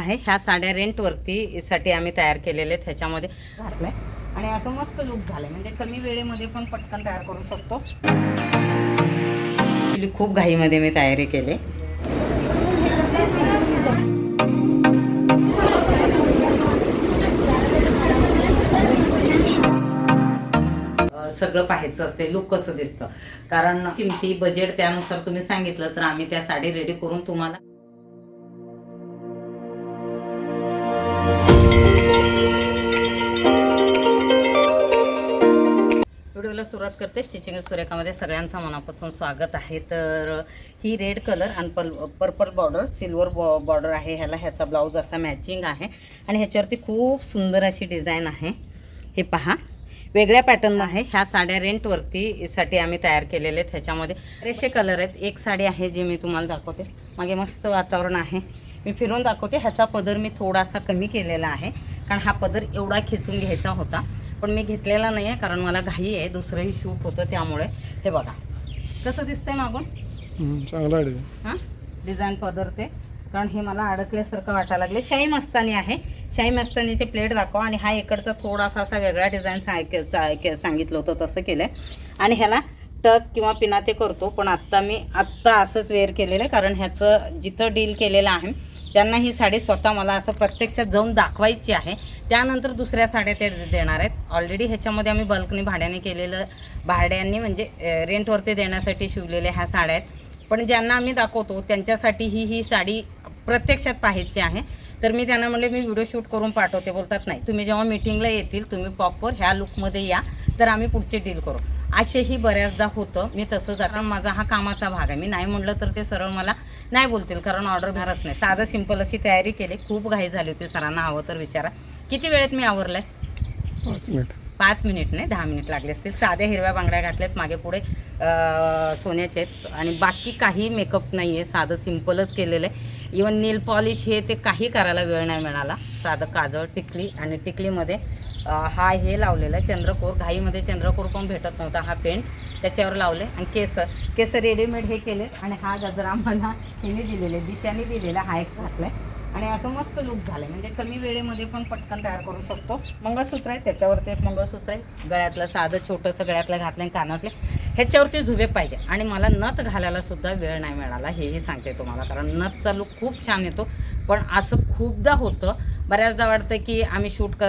आहे. ह्या साड्या रेंटवरती साठी आम्ही तयार केलेले आहेत. ह्याच्यामध्ये घातलंय. आणि असं मस्त लुक झालंय. म्हणजे कमी वेळेमध्ये पण पटकन तयार करू शकतो. खूप घाईमध्ये मी तयारी केली. सगळं पाहायचं असते. लुक कसं दिसतं? कारण किमती बजेट त्यानुसार तुम्ही सांगितलं तर आम्ही त्या साडी रेडी करून तुम्हाला व्हिडिओला सुरुवात करते स्टिचिंग सुरेखामध्ये सगळ्यांचं मनापासून स्वागत आहे. तर ही रेड कलर आणि पल पर्पल बॉर्डर सिल्वर बॉ बॉर्डर आहे. ह्याला ह्याचा ब्लाऊज असा मॅचिंग आहे. आणि ह्याच्यावरती खूप सुंदर अशी डिझाईन आहे. हे पहा. वेगळ्या पॅटर्न आहे ह्या साड्या रेंटवरती साठी आम्ही तयार केलेले आहेत. ह्याच्यामध्ये बरेचसे कलर आहेत. एक साडी आहे जी मी तुम्हाला दाखवते. मागे मस्त वातावरण आहे. मी फिरून दाखवते. ह्याचा पदर मी थोडासा कमी केलेला आहे. कारण हा पदर एवढा खेचून घ्यायचा होता. पण मी घेतलेला नाही आहे कारण मला घाई आहे. दुसरंही शूट होतं त्यामुळे. हे बघा. कसं दिसतंय मागून? चांगला हां? डिझाईन पदर ते. कारण हे मला अडकल्यासारखं वाटायला लागले शाही मस्तानी आहे. शाही मस्तानीचे प्लेट दाखवा. आणि हा इकडचा थोडासा असा वेगळा डिझाईन सांगितलं होतं तसं केलं आहे आणि ह्याला टक किंवा पिना ते करतो पण आत्ता मी आत्ता असंच वेअर केलेलं आहे कारण ह्याचं जिथं डील केलेलं आहे त्यांना ही साडी स्वतः मला असं प्रत्यक्षात जाऊन दाखवायची आहे. त्यानंतर दुसऱ्या साड्या ते देणार आहेत. ऑलरेडी ह्याच्यामध्ये आम्ही बल्कनी भाड्याने केलेलं भाड्यांनी म्हणजे रेंटवरती देण्यासाठी शिवलेल्या ह्या साड्या आहेत. पण ज्यांना आम्ही दाखवतो त्यांच्यासाठी ही ही साडी प्रत्यक्षात पाहायची आहे. तर मी त्यांना म्हणले मी व्हिडिओ शूट करून पाठवते. बोलतात नाही तुम्ही जेव्हा मीटिंगला येतील तुम्ही प्रॉपर ह्या लुकमध्ये या तर आम्ही पुढचे डील करू. असेही बऱ्याचदा होतं. मी तसं जातं. माझा हा कामाचा भाग आहे. मी नाही म्हणलं तर ते सरळ मला नाही बोलतील कारण ऑर्डर भरच नाही. साधं सिंपल अशी तयारी केली. खूप घाई झाली होती सरांना हवं तर विचारा. किती वेळेत मी आवरलंय? पाच मिनिट. पाच मिनिट नाही दहा मिनिट लागले असतील. साध्या हिरव्या बांगड्या घातल्यात मागे पुढे सोन्याचे आहेत. आणि बाकी काही मेकअप नाही आहे साधं सिम्पलच केलेलं आहे. इवन नेल पॉलिश हे ते काही करायला वेळ नाही मिळाला. साधं काजळ टिकली आणि टिकलीमध्ये हा हे लावलेलं आहे चंद्रकोर. घाईमध्ये चंद्रकोर पण भेटत नव्हता हा पेंट. त्याच्यावर लावले आणि केस केस रेडीमेड हे केले आणि हा गजरा मला हिने दिलेले दिशाने दिलेला हा एक घातलाय. आणि असं मस्त लुक झालं म्हणजे कमी वेळेमध्ये पण पटकन तयार करू शकतो. मंगळसूत्र आहे त्याच्यावरती एक मंगळसूत्र आहे. गळ्यातलं साधं छोटंसं गळ्यातलं घातलं आणि कानातले. ह्याच्यावरती झुबे पाहिजे. आणि मला नथ घालायला सुद्धा वेळ नाही मिळाला हेही सांगते तुम्हाला. कारण नथचा लुक खूप छान येतो. पण असं खूपदा होतं. बऱ्याचदा वाटतं की आम्ही शूट क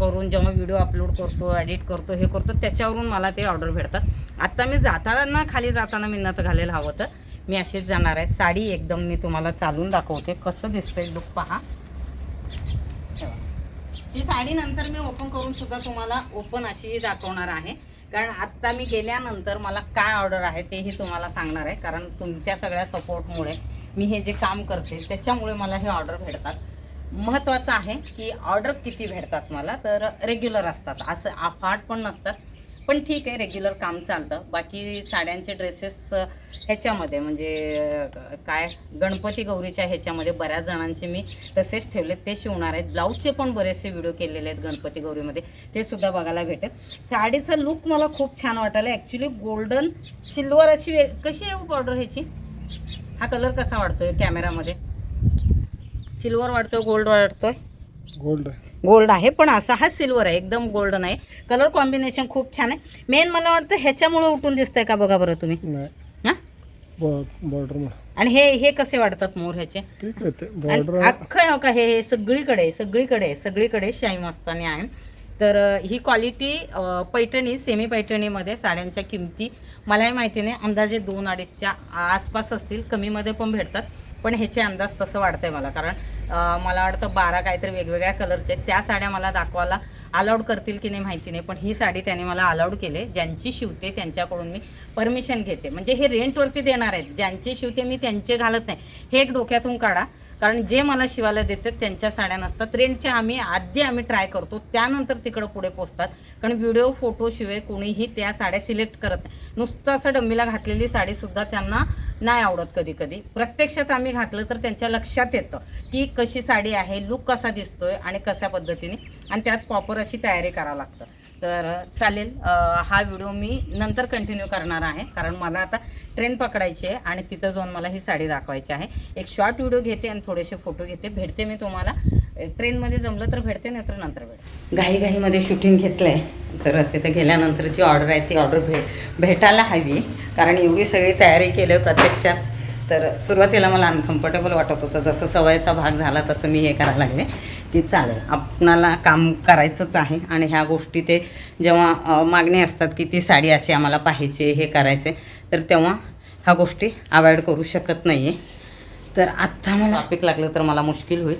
करून जेव्हा व्हिडिओ अपलोड करतो एडिट करतो हे करतो त्याच्यावरून मला ते ऑर्डर भेटतात. आत्ता मी जाताना खाली जाताना मी नथ घालेलं हवं तर मी अशीच जाणार आहे. साडी एकदम मी तुम्हाला चालून दाखवते. कसं दिसतंय लुक पहा. ठेवा. ही साडी नंतर मी ओपन करून सुद्धा तुम्हाला ओपन अशीही दाखवणार आहे. कारण आत्ता मी गेल्यानंतर मला काय ऑर्डर आहे तेही तुम्हाला सांगणार आहे. कारण तुमच्या सगळ्या सपोर्टमुळे मी हे जे काम करते त्याच्यामुळे मला हे ऑर्डर भेटतात. महत्त्वाचं आहे की ऑर्डर किती भेटतात मला तर रेग्युलर असतात. असं अफाट पण नसतात. पण ठीक आहे रेग्युलर काम चालतं. बाकी साड्यांचे ड्रेसेस ह्याच्यामध्ये म्हणजे काय गणपती गौरीच्या ह्याच्यामध्ये बऱ्याच जणांचे मी तसेच ठेवले ते शिवणार आहेत. ब्लाऊजचे पण बरेचसे व्हिडिओ केलेले आहेत गणपती गौरीमध्ये. ते सुद्धा बघायला भेटेल. साडीचा लुक मला खूप छान वाटायला. ॲक्च्युली गोल्डन सिल्वर अशी वे कशी आहे हो बॉर्डर ह्याची? हा कलर कसा वाटतोय कॅमेरामध्ये सिल्वर वाटतोय गोल्ड वाटतोय गोल्ड गोल्ड आहे पण असा हा सिल्वर आहे एकदम गोल्डन आहे कलर कॉम्बिनेशन खूप छान आहे. मेन मला वाटतं ह्याच्यामुळे उठून दिसतंय का बघा बरं तुम्ही? नाही. हां? बॉर्डर आणि हे हे कसे वाटतात मोर ह्याचे? ठीक आहे ते आणि बॉर्डर अख्खं हो का हे हे सगळीकडे आहे, सगळीकडे आहे, सगळीकडे शाही मस्तानी आहे. तर ही क्वालिटी पैठणी सेमी पैठणीमध्ये साड्यांच्या किमती मलाही माहिती नाही. अंदाजे दोन अडीचच्या आसपास असतील. कमीमध्ये पण भेटतात. पण ह्याचे अंदाज तसं वाटतंय मला. कारण मला वाटतं बारा काहीतरी वेगवेगळ्या कलरचे आहेत. त्या साड्या मला दाखवायला अलाउड करतील की नाही माहिती नाही. पण ही साडी त्याने मला अलाउड केले. ज्यांची शिवते त्यांच्याकडून मी परमिशन घेते. म्हणजे हे रेंटवरती देणार आहेत. ज्यांचे शिवते मी त्यांचे घालत नाही. हे एक डोक्यातून काढा. कारण जे मला शिवायला देतात त्यांच्या साड्या नसतात. रेंटच्या आम्ही आधी आम्ही ट्राय करतो. त्यानंतर तिकडं पुढे पोचतात. कारण व्हिडिओ फोटोशिवाय कोणीही त्या साड्या सिलेक्ट करत नाही. नुसतं असं डम्मीला घातलेली साडीसुद्धा त्यांना नाही आवडत कधी कधी प्रत्यक्षात आम्ही घातलं तर त्यांच्या लक्षात येतं की कशी साडी आहे लुक कसा दिसतोय आणि कशा पद्धतीने. आणि त्यात प्रॉपर अशी तयारी करावं लागतं. तर चालेल हा व्हिडिओ मी नंतर कंटिन्यू करणार आहे. कारण मला आता ट्रेन पकडायची आहे आणि तिथं जाऊन मला ही साडी दाखवायची आहे. एक शॉर्ट व्हिडिओ घेते आणि थोडेसे फोटो घेते. भेटते मी तुम्हाला. ट्रेनमध्ये जमलं तर भेटते नाही तर नंतर भेट घाईघाईमध्ये शूटिंग घेतलं आहे तर तिथे गेल्यानंतरची ऑर्डर आहे ती ऑर्डर भे भेटायला हवी. कारण एवढी सगळी तयारी केली आहे प्रत्यक्षात. तर सुरुवातीला मला अनकम्फर्टेबल वाटत होतं. जसं सवयचा भाग झाला तसं मी हे करायला लागले. की चालेल. आपणाला काम करायचंच आहे आणि ह्या गोष्टी ते जेव्हा मागणी असतात की ती साडी अशी आम्हाला पाहिजे हे करायचे तर तेव्हा ह्या गोष्टी अवॉइड करू शकत नाही आहे तर आत्ता मला टॉपिक लागलं तर मला मुश्किल होईल.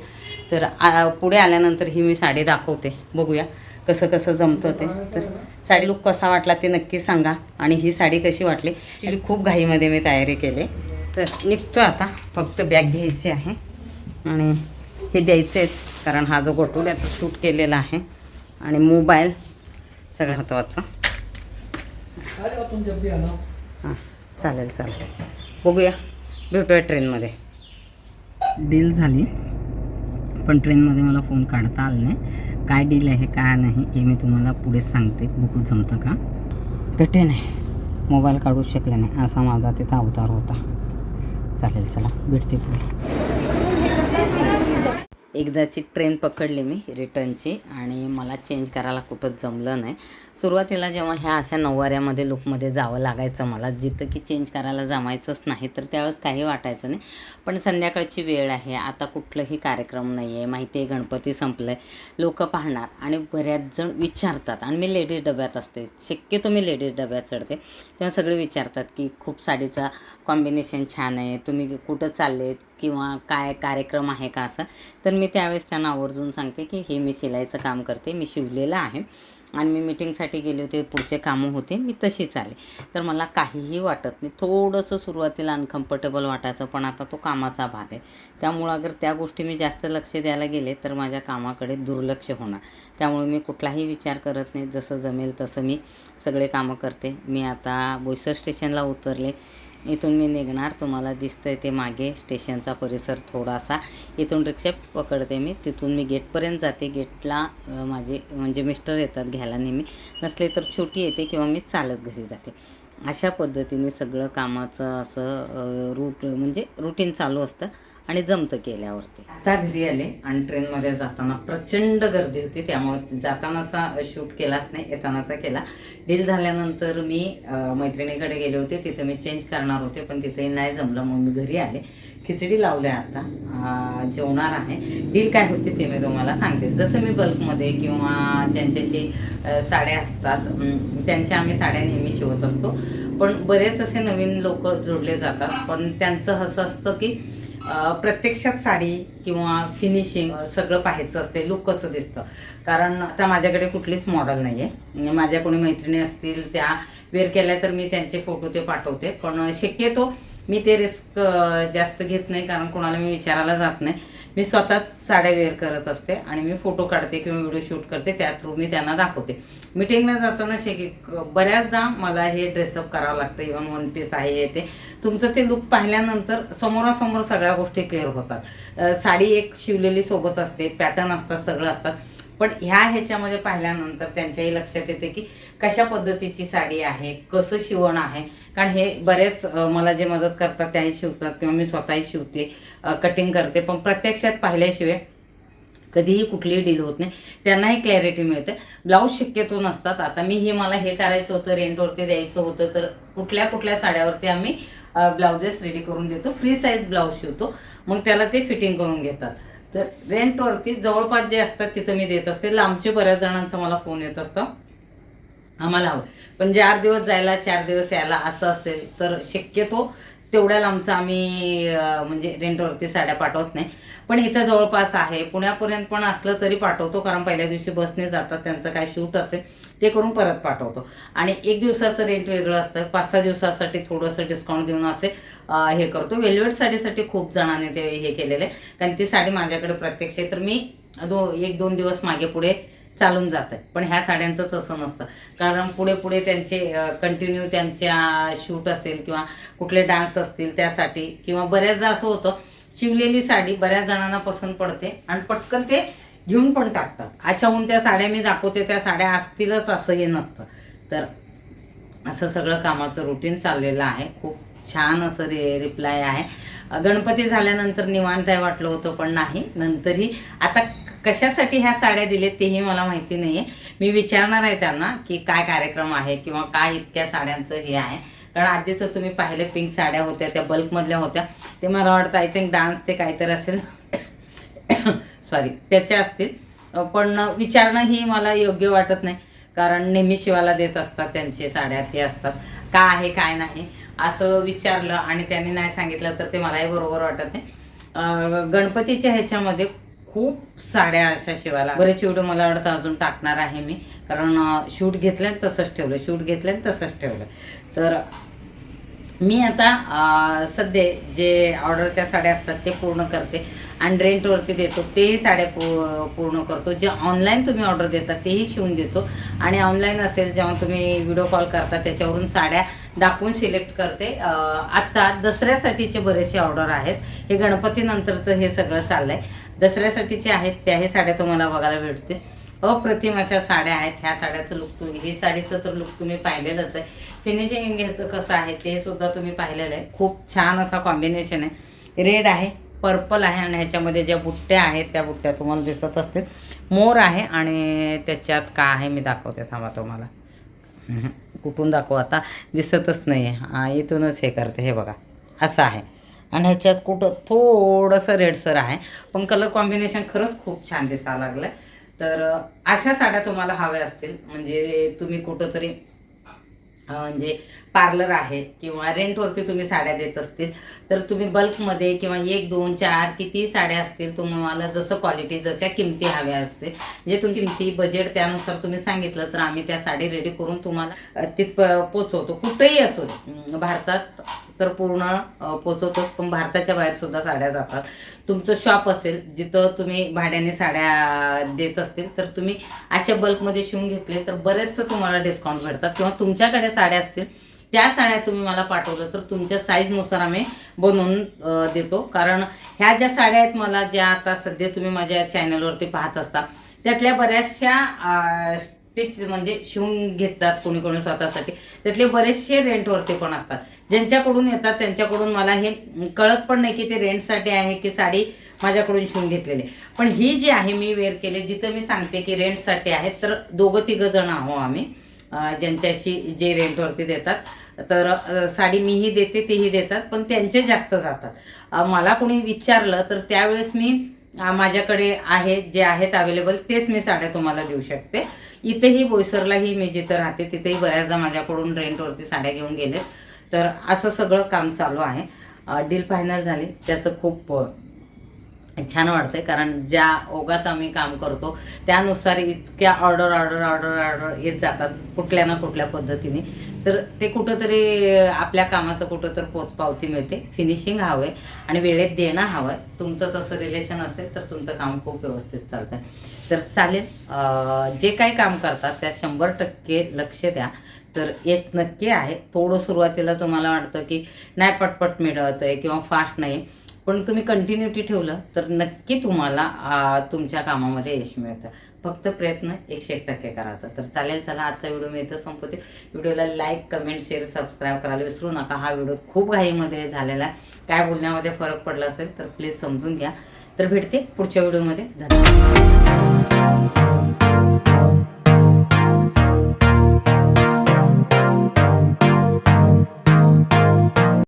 तर आ, पुढे आल्यानंतर ही मी साडी दाखवते. बघूया कसं कसं जमतं ते. तर साडी लुक कसा वाटला ते नक्की सांगा. आणि ही साडी कशी वाटली ॲक्च्युली खूप घाईमध्ये मी तयारी केली. तर निघतो आता. फक्त बॅग घ्यायची आहे. आणि हे द्यायचे आहेत कारण हा जो गोटुल्याचा शूट केलेला आहे. आणि मोबाईल सगळं महत्त्वाचं हां चालेल चालेल. बघूया भेटूया ट्रेनमध्ये. डील झाली. पण ट्रेनमध्ये मला फोन काढता आला नाही. काय डील आहे काय नाही हे मी तुम्हाला पुढे सांगते. बघू जमतं का? भेटे नाही मोबाईल काढूच शकले नाही असा माझा तिथं अवतार होता. चालेल चला भेटते पुढे. एकदाची ट्रेन पकडली मी रिटर्नची आणि मला चेंज करायला कुठंच जमलं नाही. सुरुवातीला जेव्हा ह्या अशा नऊवाऱ्यामध्ये लुकमध्ये जावं लागायचं मला जिथं की चेंज करायला जमायचंच नाही तर त्यावेळेस काही वाटायचं नाही. पण संध्याकाळची वेळ आहे आता कुठलंही कार्यक्रम नाही आहे माहिती आहे गणपती संपलं आहे लोकं पाहणार आणि बऱ्याच जण विचारतात. आणि मी लेडीज डब्यात असते शक्यतो मी लेडीज डब्यात चढते. तेव्हा सगळे विचारतात की खूप साडीचा कॉम्बिनेशन छान आहे तुम्ही कुठं चाललेत किंवा काय कार्यक्रम आहे का असं तर मी त्यावेळेस त्यांना आवर्जून सांगते की हे मी शिलाईचं काम करते मी शिवलेलं आहे. आणि मी मिटिंगसाठी गेले होते पुढचे कामं होते मी तशीच आले. तर मला काहीही वाटत नाही. थोडंसं सुरुवातीला अनकम्फर्टेबल वाटायचं पण आता तो कामाचा भाग आहे. त्यामुळं अगर त्या गोष्टी मी जास्त लक्ष द्यायला गेले तर माझ्या कामाकडे दुर्लक्ष होणार. त्यामुळे मी कुठलाही विचार करत नाही. जसं जमेल तसं मी सगळे कामं करते. मी आता बोईसर स्टेशनला उतरले. इथून मी निघणार तुम्हाला दिसतंय ते मागे स्टेशनचा परिसर थोडासा. इथून रिक्षा पकडते मी तिथून मी गेटपर्यंत जाते. गेटला माझे म्हणजे मिस्टर येतात घ्यायला नेहमी. नसले तर छोटी येते किंवा मी चालत घरी जाते. अशा पद्धतीने सगळं कामाचं असं रूट म्हणजे रुटीन चालू असतं. आणि जमतं केल्यावरती. आता घरी आले आणि ट्रेनमध्ये जाताना प्रचंड गर्दी होती. त्यामुळे जातानाचा शूट केलाच नाही येतानाचा केला. डील झाल्यानंतर मी मैत्रिणीकडे गेले होते. तिथे मी चेंज करणार होते पण तिथे नाही जमलं. म्हणून मी घरी आले. खिचडी लावले आता. जेवणार आहे. डील काय होते ते मी तुम्हाला सांगते. जसं मी बल्कमध्ये किंवा ज्यांच्याशी साड्या असतात त्यांच्या आम्ही साड्या नेहमी शिवत असतो. पण बरेच असे नवीन लोक जोडले जातात. पण त्यांचं असं असतं की प्रत्यक्षात साडी किंवा फिनिशिंग सगळं पाहायचं असते लुक कसं दिसतं? कारण आता माझ्याकडे कुठलीच मॉडेल नाही आहे माझ्या कोणी मैत्रिणी असतील त्या वेअर केल्या तर मी त्यांचे फोटो ते पाठवते. पण शक्यतो मी ते रिस्क जास्त घेत नाही कारण कोणाला मी विचारायला जात नाही. मी स्वतःच साड्या वेअर करत असते आणि मी फोटो काढते किंवा व्हिडिओ शूट करते त्या थ्रू मी त्यांना दाखवते. मिटिंगला जाताना शे बऱ्याचदा मला हे ड्रेसअप करावं लागतं इव्हन वन पीस आहे हे ते. तुमचं ते लुक पाहिल्यानंतर समोरासमोर सगळ्या गोष्टी क्लिअर होतात. साडी एक शिवलेली सोबत असते पॅटर्न असतात सगळं असतात. पण ह्या ह्याच्यामध्ये पाहिल्यानंतर त्यांच्याही लक्षात येते की कशा पद्धतीची साडी आहे कसं शिवण आहे. कारण हे बरेच मला जे मदत करतात त्याही शिवतात किंवा मी स्वतःही शिवते कटिंग करते. पण प्रत्यक्षात पाहिल्याशिवाय कधीही कुठलीही डील होत नाही. त्यांनाही क्लॅरिटी मिळते. ब्लाऊज शक्यतो नसतात. आता मी हे मला हे करायचं होतं रेंटवरती द्यायचं होतं तर कुठल्या कुठल्या साड्यावरती आम्ही ब्लाउजेस रेडी करून देतो. फ्री साईज ब्लाऊज शिवतो. मग त्याला ते फिटिंग करून घेतात. तर रेंटवरती जवळपास जे असतात तिथं मी देत असते. लांबचे बऱ्याच जणांचा मला फोन येत असतं. आम्हाला हवं. पण चार दिवस जायला चार दिवस यायला असं असेल तर शक्यतो तेवढ्या लांबचं आम्ही म्हणजे रेंटवरती साड्या पाठवत नाही. पण इथं जवळपास आहे. पुण्यापर्यंत पण असलं तरी पाठवतो कारण पहिल्या दिवशी बसने जातात त्यांचं काय शूट असेल. ते करून परत पाठवतो. आणि एक दिवसाचं रेंट वेगळं असतं. पाच सहा दिवसासाठी थोडंसं डिस्काउंट देऊन असे हे करतो. वेल्वेट साडीसाठी खूप जणांनी ते हे केलेलं. आहे कारण ती साडी माझ्याकडे प्रत्यक्ष तर मी दो एक दोन दिवस मागे पुढे चालून जात आहे पण ह्या साड्यांचं तसं नसतं. कारण पुढे पुढे त्यांचे कंटिन्यू त्यांच्या शूट असेल किंवा कुठले डान्स असतील त्यासाठी किंवा बऱ्याचदा असं होतं शिवलेली साडी बऱ्याच जणांना पसंत पडते. आणि पटकन ते घेऊन पण टाकतात. अशाहून त्या साड्या मी दाखवते त्या साड्या असतीलच असं हे नसतं. तर असं सगळं कामाचं रुटीन चाललेलं आहे. खूप छान असं रे रिप्लाय आहे. गणपती झाल्यानंतर निवांत आहे वाटलं होतं पण नाही. नंतरही आता कशासाठी ह्या साड्या दिलेत तेही मला माहिती नाही आहे मी विचारणार आहे त्यांना की काय कार्यक्रम आहे किंवा काय इतक्या साड्यांचं हे आहे. कारण आधीचं तुम्ही पाहिले पिंक साड्या होत्या त्या बल्कमधल्या होत्या. ते मला वाटतं आय थिंक डान्स ते काहीतरी असेल. सॉरी त्याच्या असतील. पण विचारणं ही मला योग्य वाटत नाही. कारण नेहमी शिवाला देत असतात त्यांचे साड्या ते असतात. का आहे काय नाही असं विचारलं आणि त्यांनी नाही सांगितलं तर ते मलाही बरोबर वाटत नाही. गणपतीच्या ह्याच्यामध्ये खूप साड्या अशा शिवायला. बरेच व्हिडिओ मला वाटतं अजून टाकणार आहे मी. कारण शूट घेतलं आणि तसंच ठेवलं शूट घेतलं आणि तसंच ठेवलं. तर मी आता सध्या जे ऑर्डरच्या साड्या असतात ते पूर्ण करते. आणि रेंटवरती देतो तेही साड्या पू पूर्ण करतो. जे ऑनलाईन तुम्ही ऑर्डर देता तेही शिवून देतो. आणि ऑनलाईन असेल जेव्हा तुम्ही व्हिडिओ कॉल करता त्याच्यावरून साड्या दाखवून सिलेक्ट करते. आत्ता दसऱ्यासाठीचे बरेचसे ऑर्डर आहेत. हे गणपतीनंतरचं हे सगळं चाललं आहे दसऱ्यासाठीचे आहेत त्याही साड्या तुम्हाला बघायला भेटते अप्रतिम अशा साड्या आहेत. ह्या साड्याचं लुक तुम्ही ही साडीचं तर लुक तुम्ही पाहिलेलंच आहे. फिनिशिंग ह्याचं कसं आहे ते सुद्धा तुम्ही पाहिलेलं आहे. खूप छान असा कॉम्बिनेशन आहे. रेड आहे पर्पल आहे आणि ह्याच्यामध्ये ज्या बुट्ट्या आहेत त्या बुट्ट्या तुम्हाला दिसत असतील. मोर आहे आणि त्याच्यात का आहे मी दाखवते. थांबा तुम्हाला. कुठून दाखवू आता? दिसतच नाही आहे इथूनच हे करते. हे बघा. असं आहे. आणि ह्याच्यात कुठं थोडंसं रेडसर आहे. पण कलर कॉम्बिनेशन खरंच खूप छान दिसायला लागलं तर अशा साड्या तुम्हाला हव्या असतील. म्हणजे तुम्ही कुठंतरी म्हणजे पार्लर आहे किंवा रेंटवरती तुम्ही साड्या देत असतील तर तुम्ही बल्कमध्ये किंवा एक दोन चार किती साड्या असतील तुम्हाला जसं क्वालिटी जशा किमती हव्या असतील. जे तुम्ही किमती बजेट त्यानुसार तुम्ही सांगितलं तर आम्ही त्या साडी रेडी करून तुम्हाला तिथं तिथ पोचवतो कुठेही असो भारतात तर पूर्ण पोचवतोच पण भारताच्या बाहेर सुद्धा साड्या जातात. तुमचं शॉप असेल जिथं तुम्ही भाड्याने साड्या देत असतील तर तुम्ही अशा बल्कमध्ये शिवून घेतले तर बरेचसं तुम्हाला डिस्काउंट भेटतात. किंवा तुमच्याकडे साड्या असतील त्या साड्या तुम्ही मला पाठवलं तर तुमच्या साईजनुसार आम्ही बनवून देतो. कारण ह्या ज्या साड्या आहेत मला ज्या आता सध्या तुम्ही माझ्या चॅनलवरती पाहत असता त्यातल्या बऱ्याचशा स्टिच म्हणजे शिवून घेतात कोणी कोणी स्वतःसाठी त्यातले बरेचसे रेंटवरती पण असतात. ज्यांच्याकडून येतात त्यांच्याकडून मला हे कळत पण नाही की ते रेंटसाठी आहे की साडी माझ्याकडून शिवून घेतलेली आहे. पण ही जी आहे मी वेअर केली जिथं मी सांगते की रेंटसाठी आहे तर दोघं तिघं जण आहो आम्ही. ज्यांच्याशी जे रेंटवरती देतात. तर साडी मीही देते तेही देतात पण त्यांचे जास्त जातात. मला कोणी विचारलं तर त्यावेळेस मी माझ्याकडे आहे जे आहेत अवेलेबल तेच मी साड्या तुम्हाला देऊ शकते. इथेही बोईसरलाही मी जिथं राहते तिथेही बऱ्याचदा माझ्याकडून रेंटवरती साड्या घेऊन गेले तर असं सगळं काम चालू आहे. डील फायनल झाली. त्याचं खूप छान वाटतंय. कारण ज्या ओघात आम्ही काम करतो त्यानुसार इतक्या ऑर्डर ऑर्डर ऑर्डर ऑर्डर येत जातात कुठल्या ना कुठल्या पद्धतीने. तर ते कुठंतरी आपल्या कामाचं कुठं तर पोचपावती मिळते. फिनिशिंग हवं आहे आणि वेळेत देणं हवं आहे तुमचं तसं रिलेशन असेल तर तुमचं काम खूप व्यवस्थित चालतं तर चालेल. जे काही काम करतात त्यात शंभर टक्के लक्ष द्या. तर यश नक्की आहे. थोडं सुरुवातीला तुम्हाला वाटतं की नाही पटपट मिळत आहे किंवा फास्ट नाही पण तुम्ही कंटिन्युटी ठेवलं तर नक्की तुम्हाला तुमच्या कामामध्ये यश मिळतं. फक्त प्रयत्न एकशे एक टक्के करायचा. तर चालेल चला आजचा व्हिडिओ मी इथं संपवते. व्हिडिओला लाईक कमेंट शेअर सबस्क्राईब करायला विसरू नका. हा व्हिडिओ खूप घाईमध्ये झालेला आहे. काय बोलण्यामध्ये फरक पडला असेल तर प्लीज समजून घ्या. तर भेटते पुढच्या व्हिडिओमध्ये. धन्यवाद.